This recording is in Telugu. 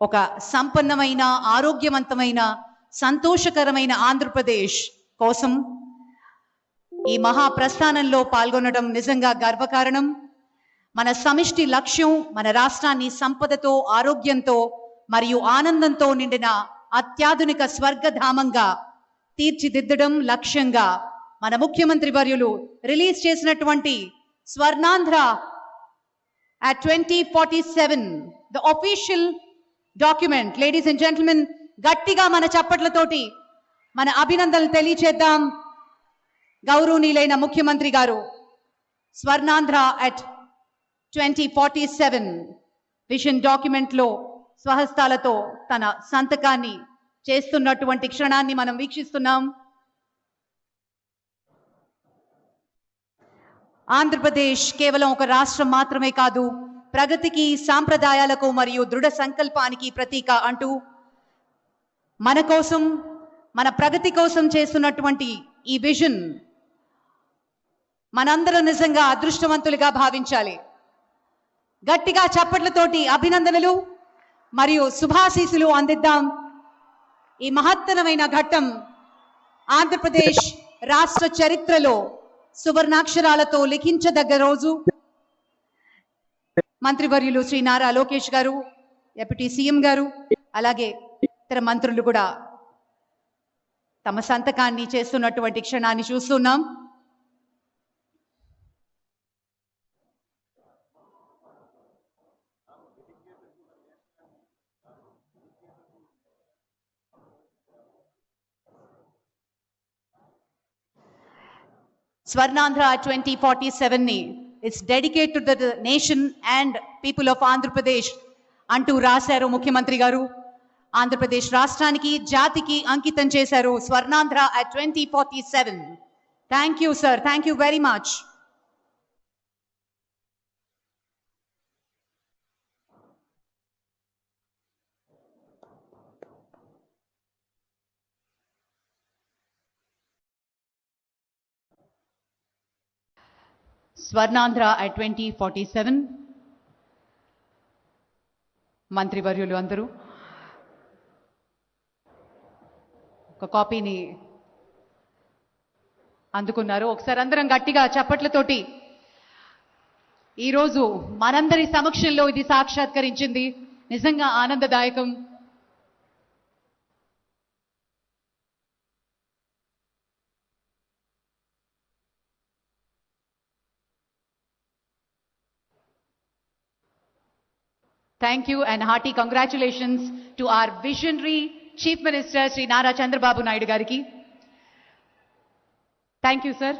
ఒక సంపన్నమైన ఆరోగ్యవంతమైన సంతోషకరమైన ఆంధ్రప్రదేశ్ కోసం ఈ మహా ప్రస్థానంలో పాల్గొనడం నిజంగా గర్వకారణం. మన సమిష్టి లక్ష్యం మన రాష్ట్రాన్ని సంపదతో ఆరోగ్యంతో మరియు ఆనందంతో నిండిన అత్యాధునిక స్వర్గధామంగా తీర్చిదిద్దడం లక్ష్యంగా మన ముఖ్యమంత్రి వర్యులు రిలీజ్ చేసినటువంటి Swarnandhra. At twenty forty seven the official document. Ladies and gentlemen గట్టిగా మన చప్పట్లతోటి మన అభినందనలు తెలియచేద్దాం. గౌరవనీయులైన ముఖ్యమంత్రి గారు Swarnandhra at twenty forty seven vision డాక్యుమెంట్లో స్వహస్తాలతో తన సంతకాన్ని చేస్తున్నటువంటి క్షణాన్ని మనం వీక్షిస్తున్నాం. ఆంధ్రప్రదేశ్ కేవలం ఒక రాష్ట్రం మాత్రమే కాదు ప్రగతికి సాంప్రదాయాలకు మరియు దృఢ సంకల్పానికి ప్రతీక అంటూ మన కోసం మన ప్రగతి కోసం చేస్తున్నటువంటి ఈ విజన్ మనందరం నిజంగా అదృష్టవంతులుగా భావించాలి. గట్టిగా చప్పట్లతోటి అభినందనలు మరియు శుభాశీసులు అందిద్దాం. ఈ మహత్తరమైన ఘట్టం ఆంధ్రప్రదేశ్ రాష్ట్ర చరిత్రలో సువర్ణాక్షరాలతో లిఖించదగ్గ రోజు. మంత్రివర్యులు శ్రీ నారా లోకేష్ గారు డిప్యూటీ సీఎం గారు అలాగే ఇతర మంత్రులు కూడా తమ సంతకాన్ని చేస్తున్నటువంటి క్షణాన్ని చూస్తున్నాం. Swarnandhra 2047 ని it's dedicated to the nation and people of Andhra Pradesh అంటూ రాశారు ముఖ్యమంత్రి గారు. ఆంధ్రప్రదేశ్ రాష్ట్రానికి జాతికి అంకితం చేశారు Swarnandhra at twenty forty seven thank you sir thank you very much Swarnandhra at twenty forty seven మంత్రివర్యులు అందరూ ఒక కాపీని అందుకున్నారు. ఒకసారి అందరం గట్టిగా చప్పట్లతోటి ఈరోజు మనందరి సమక్షంలో ఇది సాక్షాత్కరించింది. నిజంగా ఆనందదాయకం. Thank you and hearty congratulations to our visionary Chief Minister Sri Nara Chandrababu Naidu Gariki. Thank you, sir.